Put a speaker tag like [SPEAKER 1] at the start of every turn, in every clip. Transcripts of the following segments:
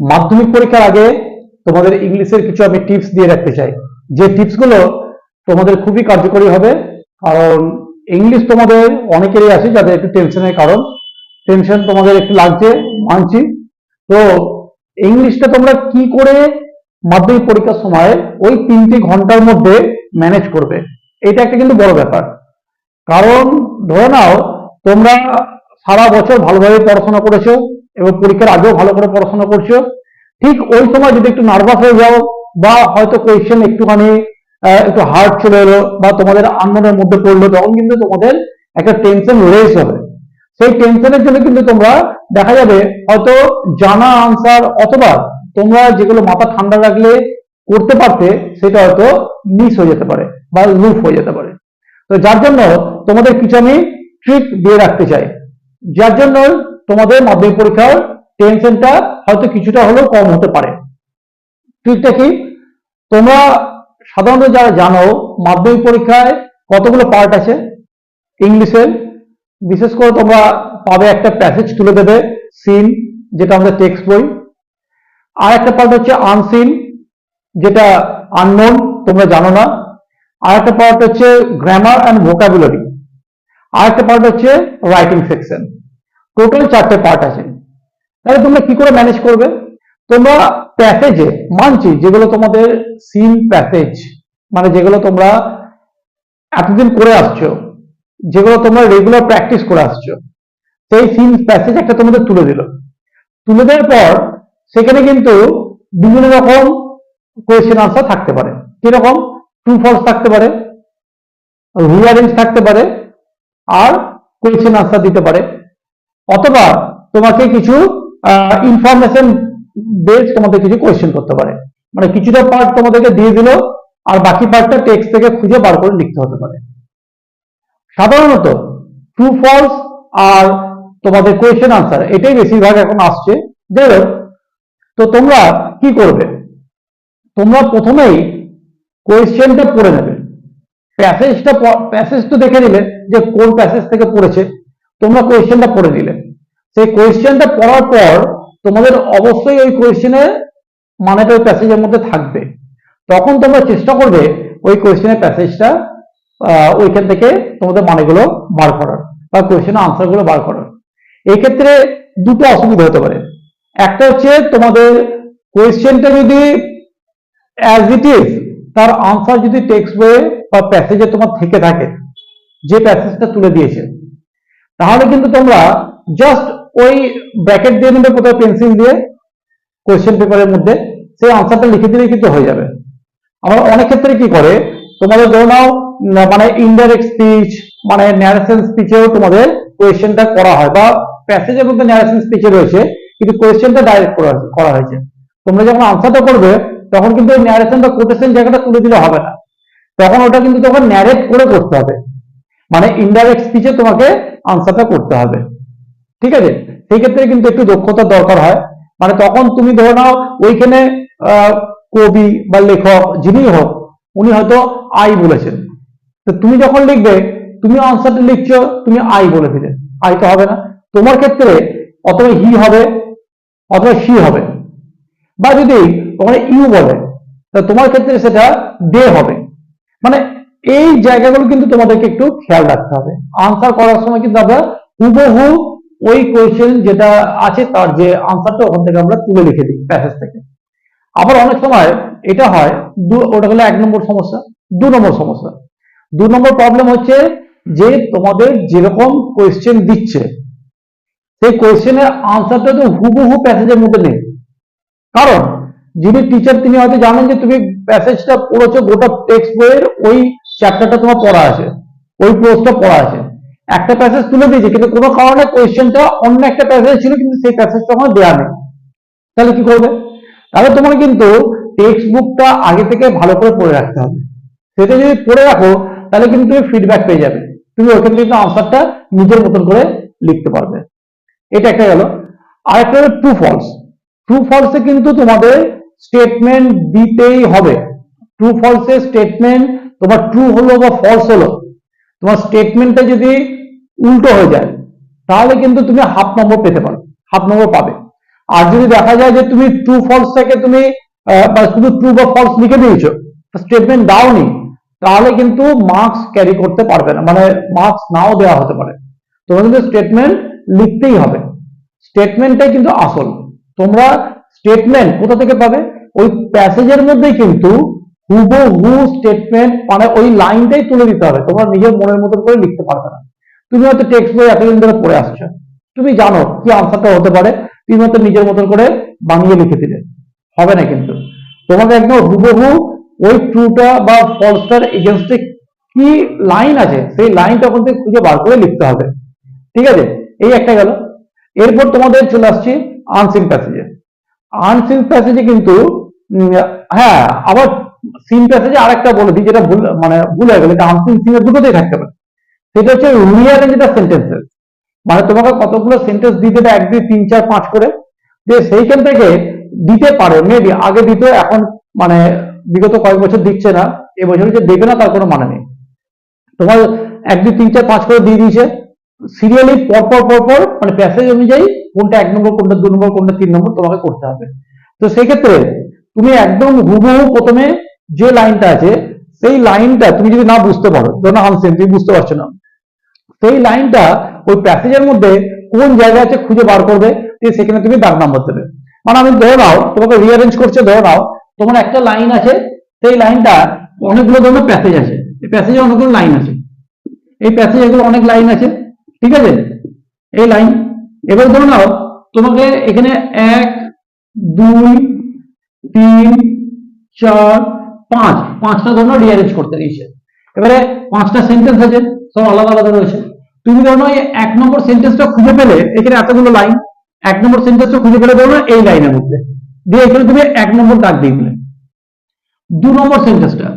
[SPEAKER 1] মাধ্যমিক পরীক্ষার আগে তোমাদের ইংলিশের কিছু আমি টিপস দিয়ে রাখতে চাই। যে টিপসগুলো তোমাদের খুবই কার্যকরী হবে, কারণ ইংলিশ তোমাদের অনেকেরই আছে যাদের একটু টেনশনের কারণ। টেনশন তোমাদের একটু লাগছে, মানছি। তো ইংলিশটা তোমরা কি করে মাধ্যমিক পরীক্ষার সময় ওই তিনটি ঘণ্টার মধ্যে ম্যানেজ করবে? এটা একটা কিন্তু বড় ব্যাপার। কারণ ধরে নাও, তোমরা সারা বছর ভালোভাবে পড়াশোনা করেছ এবং পরীক্ষার আগেও ভালো করে পড়াশোনা করছ। ঠিক ওই সময় যদি একটু নার্ভাস হয়ে যাও, বা হয়তো কোয়েশ্চেন একটুখানি একটু হার্ড চলে এলো, বা তোমাদের আনমনের মধ্যে পড়ল, তখন কিন্তু তোমাদের একটা টেনশন রেস হবে। সেই টেনশনের জন্য কিন্তু তোমরা দেখা যাবে, হয়তো জানা আনসার অথবা তোমরা যেগুলো মাথা ঠান্ডা রাখলে করতে পারতে, সেটা হয়তো মিস হয়ে যেতে পারে, বা লুপ হয়ে যেতে পারে। তো যার জন্য তোমাদের কিছু আমি ট্রিক দিয়ে রাখতে চাই। যার জন্য তোমাদের মাধ্যমিক পরীক্ষার টেনশনটা হয়তো কিছুটা হলেও কম হতে পারে। ট্রিকটা কি তোমরা সাধারণত যারা জানো, মাধ্যমিক পরীক্ষায় কতগুলো পার্ট আছে? ইংলিশের বিশেষ করে তোমরা পাবে একটা প্যাসেজ তুলে দেবে সিন যেটা আমাদের টেক্সট বই। আর একটা পার্ট হচ্ছে আনসিন যেটা আননোন তোমরা জানো না। আর একটা পার্ট হচ্ছে গ্রামার অ্যান্ড ভোকাবুলারি আর একটা পার্ট হচ্ছে রাইটিং সেকশন টোটাল চারটে পার্ট আছে। তাহলে তোমরা কি করে ম্যানেজ করবে? তোমরা প্যাসেজে মানছি যেগুলো তোমাদের সিন প্যাসেজ মানে যেগুলো তোমরা এতদিন করে আসছো, যেগুলো তোমরা রেগুলার প্র্যাকটিস করে আসছো, সেই সিন প্যাসেজ একটা তোমাদের তুলে দিল। তুলে দেওয়ার পর, সেখানে কিন্তু বিভিন্ন রকম কোয়েশ্চেন আনসার থাকতে পারে। কীরকম? ট্রু ফলস থাকতে পারে রিয়ারেঞ্জ থাকতে পারে, আর কোয়েশ্চেন আনসার দিতে পারে। অথবা তোমাকে কিছু ইনফরমেশন বেস তোমাদের কিছু কোয়েশ্চেন করতে পারে। মানে কিছুটা পার্ট তোমাদেরকে দিয়ে দিল, আর বাকি পার্টটা টেক্সট থেকে খুঁজে বার করে লিখতে হতে পারে। সাধারণত ট্রু ফলস আর তোমাদের কোয়েশ্চেন আনসার এটাই বেশিরভাগ এখন আসছে। যাই তো তোমরা কি করবে? তোমরা প্রথমেই কোয়েশ্চেনটা পড়ে নেবে। প্যাসেজটা প্যাসেজ তো দেখে নিলে যে কোন প্যাসেজ থেকে পড়েছে। তোমরা কোয়েশ্চেনটা পড়ে নিলে। সেই কোয়েশ্চেনটা পড়ার পর তোমাদের অবশ্যই ওই কোয়েশ্চেনের মানেটা ওই প্যাসেজের মধ্যে থাকবে। তখন তোমরা চেষ্টা করবে ওই কোয়েশ্চেনের প্যাসেজটা ওইখান থেকে তোমাদের মানেগুলো বার করার বা কোয়েশ্চেনের আনসারগুলো বার করার। এই ক্ষেত্রে দুটো অসুবিধা হতে পারে। একটা হচ্ছে তোমাদের কোয়েশ্চেনটা যদি অ্যাজ ইট ইজ তার আনসার যদি টেক্সট বইয়ে বা প্যাসেজে তোমার থেকে থাকে, যে প্যাসেজটা তুলে দিয়েছে তাহলে কিন্তু তোমরা জাস্ট ওই ব্র্যাকেট দিয়ে নেবে কোথাও পেন্সিল দিয়ে কোয়েশ্চেন পেপারের মধ্যে সেই আনসারটা লিখে দিলেই কিন্তু হয়ে যাবে। আবার অনেক ক্ষেত্রে কি করে? তোমাদের ধরে নাও মানে ইনডাইরেক্ট স্পিচ মানে ন্যারেশন স্পিচেও তোমাদের কোয়েশ্চেনটা করা হয় বা প্যাসেজের মধ্যে ন্যারেশন স্পিচে রয়েছে, কিন্তু কোয়েশ্চেনটা ডাইরেক্ট করা হয়েছে তোমরা যখন আনসারটা করবে, তখন কিন্তু ওই ন্যারেশন বা কোটেশন জায়গাটা তুলে দিলে হবে না। তখন ওটা কিন্তু তখন ন্যারেট করে করতে হবে। মানে ইনডাইরেক্ট স্পিচে তোমাকে আনসারটা করতে হবে। ঠিক আছে? সেই ক্ষেত্রে কিন্তু একটু দক্ষতার দরকার হয়। মানে তখন তুমি ধরে নাও, ওইখানে কবি বা লেখক যিনি হোক, উনি হয়তো আই বলেছেন। তো তুমি যখন লিখবে, তুমি আনসারটা লিখছো, তুমি আই বলে দিলে আই তো হবে না। তোমার ক্ষেত্রে অথবা হি হবে, অথবা সি হবে। বা যদি ওখানে ইউ বলে তোমার ক্ষেত্রে সেটা দে হবে। মানে এই জায়গাগুলো কিন্তু তোমাদেরকে একটু খেয়াল রাখতে হবে। আনসার করার সময় কিন্তু আমরা হুবহু ওই কোয়েশ্চেন যেটা আছে তার যে আনসারটা ওখান থেকে আমরা তুলে লিখে দিই প্যাসেজ থেকে। আবার অনেক সময় এটা হয়, দু- ওটা হলো এক নম্বর সমস্যা, দু নম্বর সমস্যা। দু নম্বর প্রবলেম হচ্ছে যে তোমাদের যেরকম কোয়েশ্চেন দিচ্ছে, সেই কোয়েশ্চেনের আনসারটা তো হুবহু প্যাসেজের মধ্যে নেই। কারণ, যিনি টিচার তিনি হয়তো জানেন যে তুমি প্যাসেজটা পড়েছো গোটা টেক্সট বইয়ের ওই চ্যাপ্টারটা তোমার পড়া আছে। ওই পোস্টটা পড়া আছে। একটা প্যাসেজ তুলে দিয়েছে, কিন্তু কোনো কারণে কোয়েশ্চেনটা অন্য একটা প্যাসেজ ছিল, কিন্তু সেই প্যাসেজটা ওখানে দেওয়া নেই। তাহলে কি করবে? তাহলে তোমার কিন্তু টেক্সট বুকটা আগে থেকে ভালো করে পড়ে রাখতে হবে। সেটা যদি পড়ে রাখো, তাহলে কিন্তু তুমি ফিডব্যাক পেয়ে যাবে। তুমি ওখান থেকে আনসারটা নিজের মতন করে লিখতে পারবে। এটা একটা গেল। আরেকটা হলো ট্রু ফলস ট্রু ফলসে কিন্তু তোমাদের স্টেটমেন্ট দিতেই হবে। ট্রু ফলসের স্টেটমেন্ট তোমার ট্রু হলো বা ফলস হলো, তোমার স্টেটমেন্টটা যদি উল্টো হয়ে যায়, তাহলে কিন্তু তুমি হাফ নম্বর পেতে পারো হাফ নম্বর পাবে। আর যদি দেখা যায় যে তুমি ট্রু ফলসটাকে তুমি শুধু ট্রু বা ফলস লিখে দিয়েছ স্টেটমেন্ট দাওনি তাহলে কিন্তু মার্কস ক্যারি করতে পারবে না মানে মার্কস নাও দেওয়া হতে পারে। তোমার কিন্তু স্টেটমেন্ট লিখতেই হবে। স্টেটমেন্টটাই কিন্তু আসল। তোমরা স্টেটমেন্ট কোথা থেকে পাবে? ওই প্যাসেজের মধ্যেই কিন্তু হুবহু স্টেটমেন্ট মানে ওই লাইনটাই তুলে দিতে হবে। তোমরা নিজের মনের মতন করে লিখতে পারবে না। তুমি হয়তো টেক্সট বই এতদিন ধরে পড়ে আসছো। তুমি জানো কি আনসারটা হতে পারে। তুমি হয়তো নিজের মতন করে বানিয়ে লিখে দিলে। হবে না কিন্তু। তোমাকে একদম হুবহু ওই ট্রুটা বা ফলসটার এগেনস্টে কি লাইন আছে, সেই লাইনটা ওখান থেকে খুঁজে বার করে লিখতে হবে। ঠিক আছে? এই একটা গেল। এরপর তোমাদের চলে আসছি আনসিন প্যাসেজে আনসিন প্যাসেজে কিন্তু হ্যাঁ আবার সিন প্যাসেজে আরেকটা বলে দিই, যেটা ভুল মানে ভুল হয়ে গেল দুটোতেই থাকতে পারে। সেটা হচ্ছে সেন্টেন্সেস মানে তোমাকে কতগুলো সেন্টেন্স দেবে এক, দুই, তিন, চার, পাঁচ করে যে সেইখান থেকে দিতে পারে মেবি আগে দিত এখন মানে বিগত কয়েক বছর দিচ্ছে না যে দেবে না, তার কোনো মানে নেই। তোমার এক, দুই, তিন, চার, পাঁচ করে দিয়ে দিয়েছে। সিরিয়ালি পর পর পর পর মানে প্যাসেজ অনুযায়ী কোনটা এক নম্বর, কোনটা দু নম্বর, কোনটা তিন নম্বর তোমাকে করতে হবে। তো সেই ক্ষেত্রে তুমি একদম হুবহু প্রথমে যে লাইনটা আছে, সেই লাইনটা তুমি যদি না বুঝতে পারো, ধরো আনসেন তুমি বুঝতে পারছ না। সেই লাইনটা ওই প্যাসেজের মধ্যে কোন জায়গা আছে খুঁজে বার করবে সেখানে তুমি দাগ নাম্বার দেবে। মানে আমি ধরে নাও, তোমাকে রিয়ারেঞ্জ করছে, ধরে নাও, তোমার একটা লাইন আছে, সেই লাইনটা অনেকগুলো ধরনের প্যাসেজ আছে। এই প্যাসেজে অনেকগুলো লাইন আছে। এই প্যাসেজ এগুলো অনেক লাইন আছে, ঠিক আছে? এই লাইন এবার ধরে নাও, তোমাকে এখানে এক, দুই, তিন, চার পাঁচ, পাঁচটা ধরো রিয়ারেঞ্জ করতে দিয়েছে। এবারে পাঁচটা সেন্টেন্স আছে, সব আলাদা আলাদা রয়েছে। তুমি ধরো এক নম্বর সেন্টেন্সটা খুঁজে পেলে, এখানে এতগুলো লাইন এক নম্বর সেন্টেন্সটা খুঁজে পেলে ধরো এই লাইনের মধ্যে। দিয়ে এখানে তুমি এক নম্বর দাগ দিয়ে দিলে। দু নম্বর সেন্টেন্সটা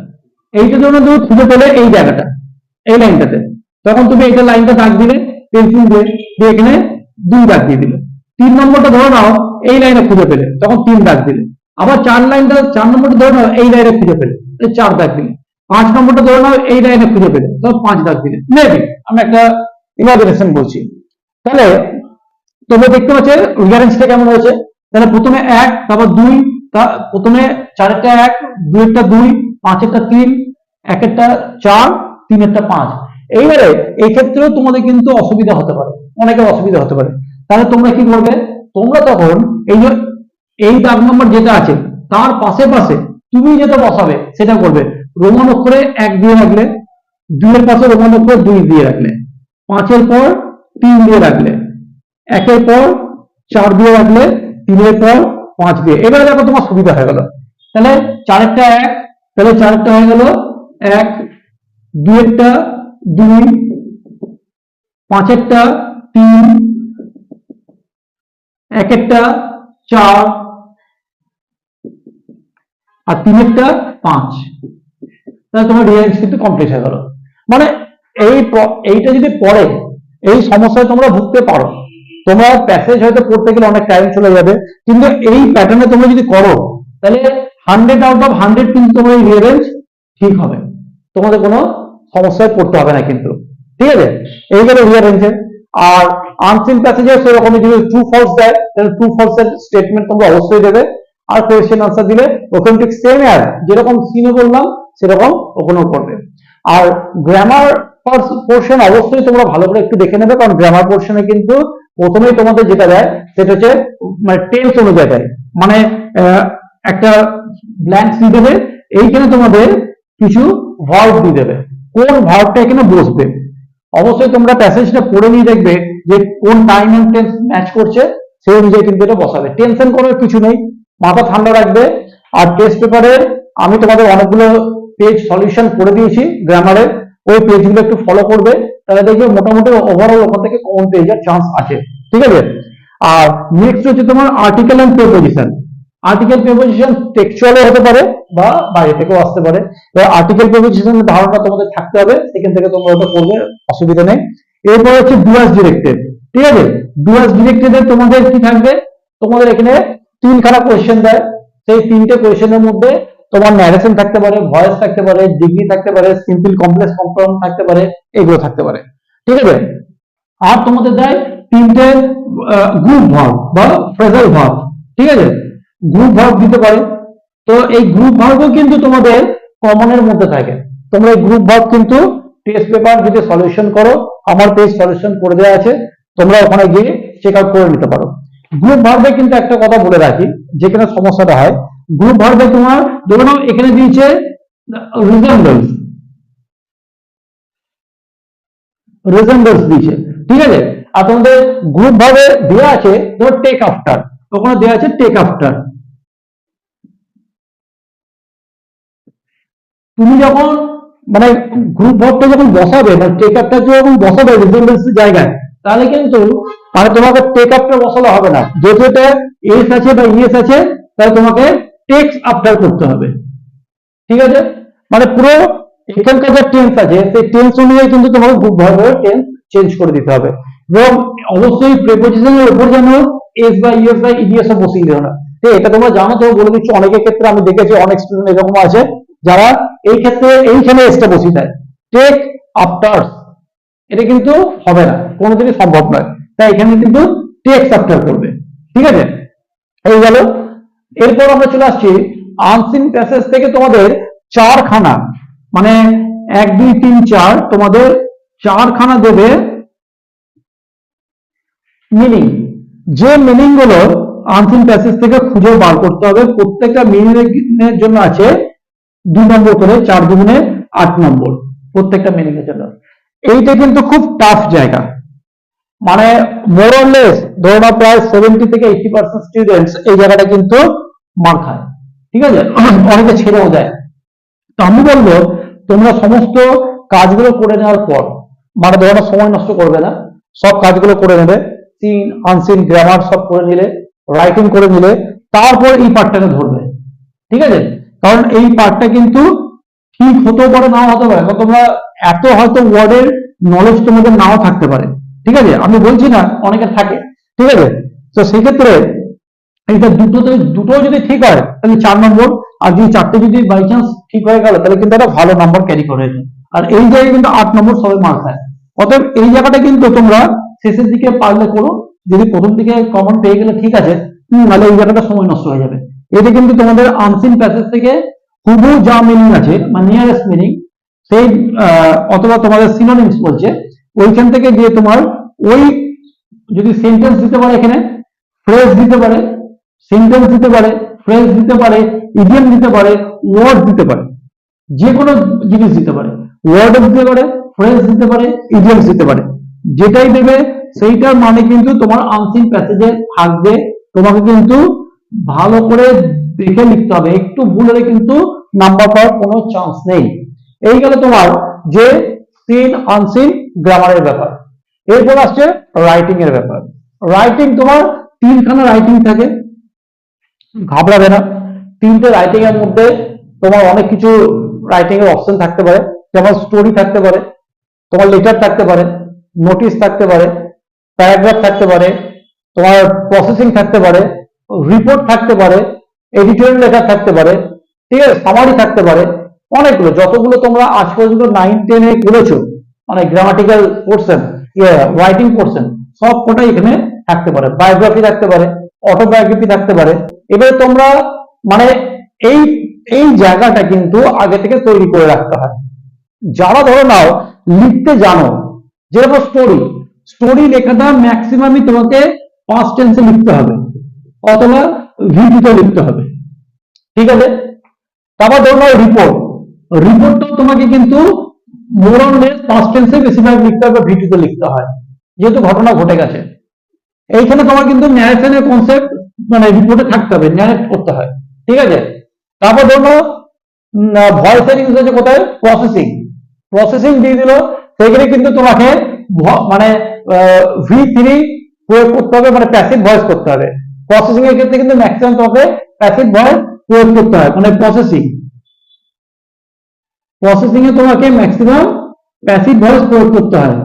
[SPEAKER 1] এইটা জন্য তুমি খুঁজে পেলে এই জায়গাটা, এই লাইনটাতে তখন তুমি এইটা লাইনটা দাগ দিলে পেন্সিল দিয়ে দিয়ে এখানে দুই দাগ দিয়ে দিলে। তিন নম্বরটা ধরে নাও, এই লাইনে খুঁজে পেলে, তখন তিন দাগ দিলে। আবার চার লাইনটা চার নম্বরটা ধরে নাও, এই লাইনে খুঁজে পেলে। চার দাগ দিলে। পাঁচ নম্বরটা ধরে নাও, এই লাইনে খুঁজে পেলে। তখন পাঁচ দাগ দিলে। মেবি আমি একটা ইমাজিনেশন বলছি। তাহলে, তোমরা দেখতে পাচ্ছ রিয়ারেঞ্জটা কেমন হয়েছে? তাহলে প্রথমে এক, তারপর দুই, তা- প্রথমে চারেরটা এক দুইটা দুই, পাঁচেরটা তিন, একেরটা চার, তিনেরটা পাঁচ। এইবারে এই ক্ষেত্রেও তোমাদের কিন্তু অসুবিধা হতে পারে। অনেকের অসুবিধা হতে পারে। তাহলে তোমরা কি করবে? তোমরা তখন এই যে এই দাগ নম্বর যেটা আছে, তার পাশে পাশে তুমি যেটা বসাবে, সেটা করবে। রোমান অক্ষরে এক দিয়ে রাখলে, দুইয়ের পাশে রোমান অক্ষরে দুই দিয়ে রাখলে, পাঁচের পর তিন দিয়ে রাখলে, একের পর চার দিয়ে রাখলে, তিনের পর পাঁচ দিয়ে। এবারে দেখো তোমার সুবিধা হয়ে গেল। তাহলে চারেরটা এক, তাহলে চারেরটা হয়ে গেল এক, দুইয়েরটা দুই, পাঁচেরটা তিন, একেরটা চার আর তিনেরটা পাঁচ। তাহলে তোমার রিয়ারেঞ্জ কিন্তু কমপ্লিট হয়ে গেল। মানে এই এইটা যদি পড়ে, এই সমস্যায় তোমরা ভুগতে পারো। তোমরা প্যাসেজ হয়তো পড়তে গেলে অনেক টাইম চলে যাবে। কিন্তু এই প্যাটার্নে তোমরা যদি করো, তাহলে হান্ড্রেড আউট অফ হান্ড্রেড কিন্তু তোমার এই রিয়ারেঞ্জ ঠিক হবে। তোমাদের কোনো সমস্যায় পড়তে হবে না কিন্তু। ঠিক আছে? এই গেল রিয়ারেঞ্জের আর আনসিন প্যাসেজে সেরকম যদি ট্রু ফলস দেয়, তাহলে ট্রু ফলস এর স্টেটমেন্ট তোমরা অবশ্যই দেবে। আর কোয়েশ্চেন আনসার দিলে ওখানে ঠিক সেম অ্যাজ যেরকম সিনে বললাম, সেরকম ওখানেও করবে। আর গ্রামার পোর্শন অবশ্যই তোমরা ভালো করে একটু দেখে নেবে, কারণ গ্রামার পোর্শনে কিন্তু প্রথমেই তোমাদের যেটা দেয়, সেটা হচ্ছে মানে টেন্স অনুযায়ী দেয়। মানে একটা ব্ল্যাঙ্ক দিয়ে দেবে, এইখানে তোমাদের কিছু ভার্ব দিয়ে দেবে। কোন ভার্বটা এখানে বসবে? অবশ্যই তোমরা প্যাসেজটা পড়ে নিয়ে দেখবে যে কোন টাইম এন্ড টেন্স ম্যাচ করছে, সেই অনুযায়ী কিন্তু এটা বসাবে। টেনশন করার কিছু নেই। মাথা ঠান্ডা রাখবে। আর টেস্ট পেপারের আমি তোমাদের অনেকগুলো পেজ সলিউশন করে দিয়েছি গ্রামারের ওই পেজগুলো একটু ফলো করবে। তাহলে দেখবে মোটামুটি ওভারঅল ওখান থেকে কমন পেয়ে যাওয়ার চান্স আছে। ঠিক আছে? আর নেক্সট হচ্ছে তোমার article and preposition article preposition টেক্সচুয়ালে হতে পারে বা বাইরে থেকেও আসতে পারে। এবার আর্টিকেল প্রেপোজিশনের ধারণা তোমাদের থাকতে হবে। সেখান থেকে তোমরা ওটা করবে, অসুবিধা নেই। এরপর হচ্ছে ডুয়াস ডিরেক্টেড ঠিক আছে? ডুয়াস ডিরেক্টেডে তোমাদের কি থাকবে? তোমাদের এখানে তিনখানা কোয়েশ্চেন দেয়। সেই তিনটে কোয়েশ্চেনের মধ্যে তোমার ন্যারেশন থাকতে পারে ভয়েস থাকতে পারে ডিগ্রি থাকতে পারে সিম্পল কমপ্লেক্স কম্পাউন্ড থাকতে পারে, এগুলো থাকতে পারে। ঠিক আছে? আর তোমাদের দেয় তিনটে গ্রুপ ভার্ব বা ফ্রেজাল ভার্ব ঠিক আছে? গ্রুপ ভার্ব দিতে পারে। তো এই গ্রুপ ভার্বও কিন্তু তোমাদের কমনের মধ্যে থাকে। তোমরা এই গ্রুপ ভার্ব কিন্তু টেস্ট পেপার যদি সলিউশন করো, আমার পেজ সলিউশন করে দেওয়া আছে, তোমরা ওখানে গিয়ে চেক আউট করে নিতে পারো। গ্রুপ ভার্বে কিন্তু একটা কথা বলে রাখি, যেখানে সমস্যাটা হয়। গ্রুপ ভার্বে তোমার, ধরে নাও এখানে দিয়েছে রিজেম্বলস রিজেম্বলস দিয়েছে। ঠিক আছে? আর তোমাদের গ্রুপ ভাবে দেওয়া আছে ধর টেক আফটার ওখানে দেওয়া আছে টেক আফটার তুমি যখন মানে গ্রুপ ভাবটা যখন বসাবে মানে টেক আপটা যখন বসাবে রিজেম্বলস জায়গায় তাহলে কিন্তু মানে তোমাকে টেক আপটা বসালে হবে না। যেহেতু এটা এস আছে বা ইএস আছে, তাহলে তোমাকে টেক্স আফটার করতে হবে। ঠিক আছে? মানে পুরো এখানকার যে টেন্স আছে, সেই টেন্স অনুযায়ী কিন্তু তোমাকে গ্রুপ ভার্বের টেন্স চেঞ্জ করে দিতে হবে। এবং অবশ্যই প্রেপোজিশনের উপর যেন এস বা ইএস বা ইডিএস বসিয়ে দেবে না। তো এটা তোমরা জানো তো বলে দিচ্ছি, অনেকের ক্ষেত্রে আমি দেখেছি, অনেক স্টুডেন্ট এরকম আছে, যারা এই ক্ষেত্রে এইখানে এসটা বসিয়ে দেয়। টেক আফটার্স এটা কিন্তু হবে না, কোনোদিনই সম্ভব নয়। তাই এখানে কিন্তু টেক্স আফটার করবে, ঠিক আছে? এই গেল। এরপর আমরা চলে আসছি আনসিন প্যাসেজ থেকে তোমাদের চারখানা মানে এক, দুই, তিন, চার তোমাদের চারখানা দেবে মিনিং যে মিনিংগুলো আনসিন প্যাসেজ থেকে খুঁজে বার করতে হবে, প্রত্যেকটা মিনিং এর জন্য আছে দুই নম্বর করে, চার দুগুণে আট নম্বর, প্রত্যেকটা মিনিং এর জন্য। এইটা কিন্তু খুব টাফ জায়গা। মানে মোরলেস ধরো না প্রায় সেভেন্টি থেকে এইটি পার্সেন্ট স্টুডেন্টস এই জায়গাটা কিন্তু মার খায় ঠিক আছে? অনেকে ছেড়েও দেয়। তো আমি বলব, তোমরা সমস্ত কাজগুলো করে নেওয়ার পর মানে ধরো সময় নষ্ট করবে না, সব কাজগুলো করে নেবে। সিন আনসিন গ্রামার সব করে নিলে রাইটিং করে নিলে, তারপর এই পার্টটাকে ধরবে। ঠিক আছে? কারণ এই পার্টটা কিন্তু ঠিক হতেও পারে নাও হতে পারে? তোমরা এত হয়তো ওয়ার্ডের নলেজ তোমাদের নাও থাকতে পারে। ঠিক আছে? আমি বলছি না, অনেকে থাকে। ঠিক আছে? তো সেক্ষেত্রে এইটা দুটোতে দুটো যদি ঠিক হয়, তাহলে চার নম্বর। আর যদি চারটে যদি বাই চান্স ঠিক হয়ে গেল, তাহলে কিন্তু একটা ভালো নাম্বার ক্যারি করে আর এই জায়গায় কিন্তু আট নম্বর সবাই মার্ক হয়। অতএব এই জায়গাটা কিন্তু তোমরা শেষের দিকে পারলে করো। যদি প্রথম দিকে কমন পেয়ে গেলে ঠিক আছে নাহলে এই জায়গাটা সময় নষ্ট হয়ে যাবে। এটা কিন্তু তোমাদের আনসিন প্যাসেজ থেকে হুবু যা মিনিং আছে মানে নিয়ারেস্ট মিনিং সেই অথবা তোমাদের সিনোনিমস বলছে, ওইখান থেকে গিয়ে তোমার ওই যদি সেন্টেন্স দিতে পারে এখানে ফ্রেজ দিতে পারে সেন্টেন্স দিতে পারে ফ্রেজ দিতে পারে ইডিয়াম দিতে পারে ওয়ার্ড দিতে পারে যে কোনো জিনিস দিতে পারে ওয়ার্ড দিতে পারে ফ্রেজ দিতে পারে ইডিয়ামস দিতে পারে, যেটাই দেবে সেইটার মানে কিন্তু তোমার আনসিন প্যাসেজে থাকবে, তোমাকে কিন্তু ভালো করে দেখে লিখতে হবে, একটু ভুল হলে কিন্তু নাম্বার পাওয়ার কোনো চান্স নেই। এই গেল তোমার যে সিন আনসিন গ্রামারের ব্যাপার। এরপর আসছে রাইটিং এর ব্যাপার। রাইটিং তোমার তিনখানা রাইটিং থাকে। ঘাবড়াবে না। তিনটে রাইটিং এর মধ্যে তোমার অনেক কিছু রাইটিং এর অপশন থাকতে পারে। যেমন স্টোরি থাকতে পারে, তোমার লেটার থাকতে পারে নোটিশ থাকতে পারে প্যারাগ্রাফ থাকতে পারে, তোমার প্রসেসিং থাকতে পারে রিপোর্ট থাকতে পারে এডিটোরিয়াল লেটার থাকতে পারে ঠিক আছে সামারি থাকতে পারে। অনেকগুলো, যতগুলো তোমরা আজ পর্যন্ত নাইন টেনে করেছ মানে গ্রামাটিক্যাল পোর্শন রাইটিং পোর্শন সব কটাই এখানে থাকতে পারে। বায়োগ্রাফি থাকতে পারে অটোবায়োগ্রাফি থাকতে পারে। এবারে তোমরা মানে এই এই জায়গাটা কিন্তু আগে থেকে তৈরি করে রাখতে হয়। যারা ধরো নাও, লিখতে জানো, যেরকম স্টোরি স্টোরি লেখাটা ম্যাক্সিমামই তোমাকে পাঁচ টেন্সে লিখতে হবে, অথবা ভিডিওতে লিখতে হবে। ঠিক আছে? তারপর ধরো নাও রিপোর্ট রিপোর্টটাও তোমাকে কিন্তু মোরলেস পাঁচ টেন্সে বেশিরভাগ লিখতে হবে ভিডিওতে লিখতে হয়, যেহেতু ঘটনা ঘটে গেছে। এইখানে তোমার কিন্তু ন্যারেশনের কনসেপ্ট মানে রিপোর্টে থাকতে হবে ন্যারেট করতে হয়। ঠিক আছে? তারপর ধরো ভয়েসের ইউজ আছে কোথায়? প্রসেসিং প্রসেসিং দিয়ে দিল সেখানে কিন্তু তোমাকে মানে ভি থ্রি প্রয়োগ করতে হবে মানে প্যাসিভ ভয়েস করতে হবে। প্রসেসিং এর ক্ষেত্রে কিন্তু ম্যাক্সিমাম তোমাকে প্যাসিভ ভয়েস প্রয়োগ করতে হয় মানে প্রসেসিং প্রসেসিং এ তোমাকে ম্যাক্সিমাম প্যাসিভ ভয়েস প্রয়োগ করতে হয়।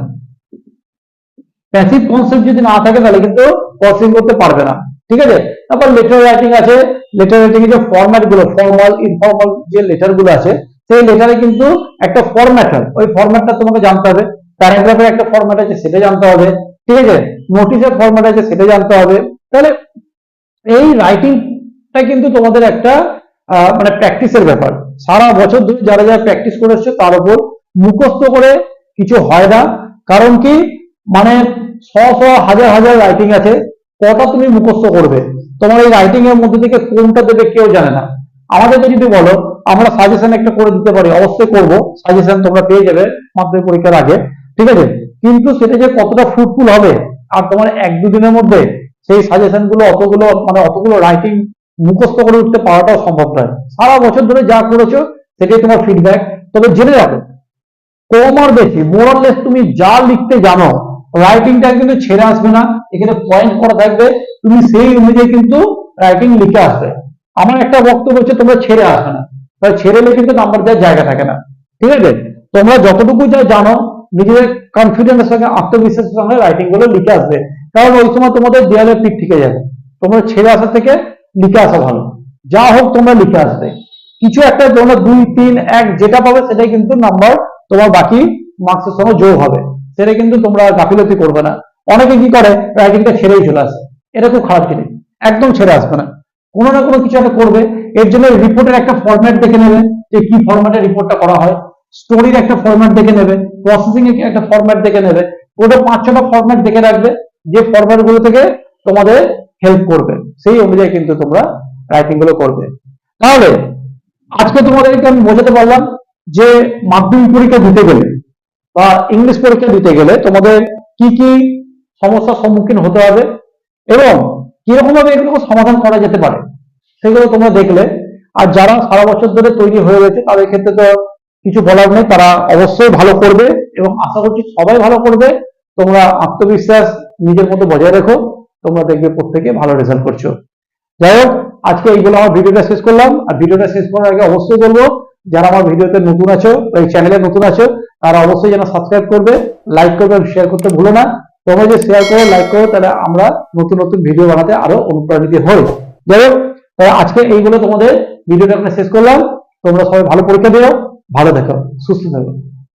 [SPEAKER 1] প্যাসিভ কনসেপ্ট যদি না থাকে তাহলে কিন্তু প্রসেসিং করতে পারবে না। ঠিক আছে? তারপর লেটার রাইটিং আছে। লেটার রাইটিং এর যে ফরম্যাটগুলো ফর্মাল ইনফর্মাল যে লেটারগুলো আছে, সেই লেটারে কিন্তু একটা ফরম্যাট হয়। ওই ফরম্যাটটা তোমাকে জানতে হবে। প্যারাগ্রাফের একটা ফরম্যাট আছে, সেটা জানতে হবে। ঠিক আছে? নোটিশের ফরম্যাট আছে, সেটা জানতে হবে। তাহলে এই রাইটিংটা কিন্তু তোমাদের একটা মানে প্র্যাকটিসের ব্যাপার। সারা বছর ধরে যারা যারা প্র্যাকটিস করে এসছে, তার উপর মুখস্থ করে কিছু হয় না। কারণ কি? মানে শ শ, হাজার হাজার রাইটিং আছে, কটা তুমি মুখস্থ করবে? তোমার এই রাইটিং এর মধ্যে থেকে কোনটা দেবে কেউ জানে না। আমাদেরকে যদি বলো, আমরা সাজেশন একটা করে দিতে পারি, অবশ্যই করব। সাজেশন তোমরা পেয়ে যাবে মাধ্যমিক পরীক্ষার আগে, ঠিক আছে? কিন্তু সেটা যে কতটা ফ্রুটফুল হবে, আর তোমার এক দুদিনের মধ্যে সেই সাজেশনগুলো অতগুলো মানে অতগুলো রাইটিং মুখস্থ করে উঠতে পারাটাও সম্ভব নয়। সারা বছর ধরে যা করেছ সেটাই তোমার ফিডব্যাক তবে জেনে রাখো, কম আর বেশি মোরাললেস তুমি যা লিখতে জানো রাইটিংটা কিন্তু ছেড়ে আসবে না, এখানে পয়েন্ট করা থাকবে, তুমি সেই অনুযায়ী কিন্তু রাইটিং লিখে আসবে। আমার একটা বক্তব্য হচ্ছে তোমরা ছেড়ে আসবে না। ছেড়ে এলে কিন্তু নাম্বার দেওয়ার জায়গা থাকে না। ঠিক আছে? তোমরা যতটুকু যা জানো, নিজেদের কনফিডেন্সের সঙ্গে আত্মবিশ্বাসের সঙ্গে রাইটিংগুলো লিখে আসবে। কারণ ওই সময় তোমাদের দেয়ালে পিঠ ঠিকে যাবে। তোমরা ছেড়ে আসা থেকে লিখে আসা ভালো। যা হোক তোমরা লিখে আসবে। কিছু একটা তোমরা দুই, তিন, এক, যেটা পাবে সেটাই কিন্তু নাম্বার তোমার বাকি মার্কসের সঙ্গে যোগ হবে। সেটা কিন্তু তোমরা গাফিলতি করবে না। অনেকে কি করে? রাইটিংটা ছেড়েই চলে আসে। এটা খুব খারাপ জিনিস। একদম ছেড়ে আসবে না। কোনো না কোনো কিছু একটা করবে। এর জন্য রিপোর্টের একটা ফরম্যাট দেখে নেবে যে কি ফরম্যাটে রিপোর্টটা করা হয়। স্টোরির একটা ফরম্যাট দেখে নেবে। প্রসেসিং এর একটা ফরম্যাট দেখে নেবে। ওটা পাঁচ, ছটা ফরম্যাট দেখে রাখবে। যে ফরম্যাটগুলো থেকে তোমাদের হেল্প করবে। সেই অনুযায়ী কিন্তু তোমরা রাইটিংগুলো করবে। তাহলে, আজকে তোমাদেরকে আমি বোঝাতে পারলাম যে মাধ্যমিক পরীক্ষা দিতে গেলে বা ইংলিশ পরীক্ষা দিতে গেলে তোমাদের কি কি সমস্যার সম্মুখীন হতে হবে এবং কীরকম ভাবে এগুলো সমাধান করা যেতে পারে, সেগুলো তোমরা দেখলে। আর যারা সারা বছর ধরে তৈরি হয়ে গেছে তাদের ক্ষেত্রে তো কিছু বলার নেই। তারা অবশ্যই ভালো করবে এবং আশা করছি সবাই ভালো করবে। তোমরা আত্মবিশ্বাস নিজের মতো বজায় রেখো। তোমরা দেখবে প্রত্যেকে ভালো রেজাল্ট করছ। যাই হোক, আজকে এইগুলো আমার ভিডিওটা শেষ করলাম। আর ভিডিওটা শেষ করার আগে অবশ্যই বলব, যারা আমার ভিডিওতে নতুন আছো এই চ্যানেলে নতুন আছো, তারা অবশ্যই যেন সাবস্ক্রাইব করবে লাইক করবে শেয়ার করতে ভুলো না। তোমরা যে শেয়ার করো লাইক করো, তাহলে আমরা নতুন নতুন ভিডিও বানাতে আরও অনুপ্রাণিত হই। যাই হোক আজকে এইগুলো তোমাদের ভিডিওটা শেষ করলাম। তোমরা সবাই ভালো পরীক্ষা দিও, ভালো দেখো সুস্থ থাকো।